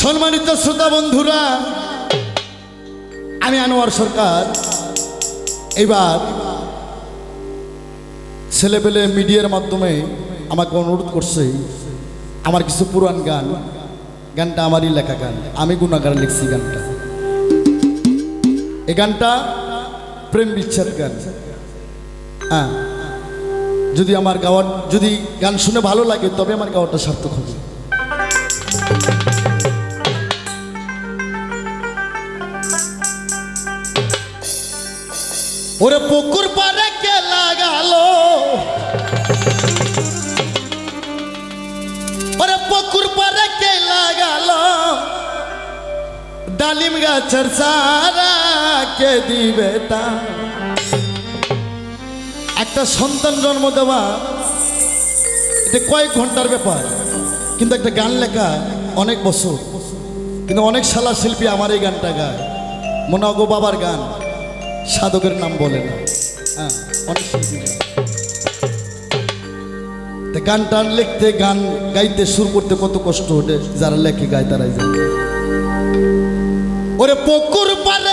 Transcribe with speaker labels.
Speaker 1: সম্মানিত শ্রোতা বন্ধুরা, আমি আনোয়ার সরকার। এবার ছেলেপেলে মিডিয়ার মাধ্যমে আমাকে অনুরোধ করছে, আমার কিছু পুরান গান। গানটা আমারই লেখা গান, আমি গুণাগার লিখছি গানটা। এই গানটা প্রেম বিচ্ছেদ গান। হ্যাঁ যদি আমার গাওয়ার যদি গান শুনে ভালো লাগে, তবে আমার গাওয়াটা সার্থক হবে। ওরে পুকুর পারে কে লাগালো? ওরে পুকুর পারে কে লাগালো? ডালিম গাছের সারা কে দিবে তা? একটা সন্তান জন্ম দেওয়া, এটা কয়েক ঘণ্টার ব্যাপার, কিন্তু একটা গান লেখা অনেক বছর। কিন্তু অনেক শালা শিল্পী আমার এই গানটা গায়। মনে বাবার গান। সাধকের নাম বলে না। হ্যাঁ অনেক গান টান লিখতে, গান গাইতে, সুর করতে কত কষ্ট ওঠে, যারা লেখে গায় তারাই জানে। ওরে পুকুর পারে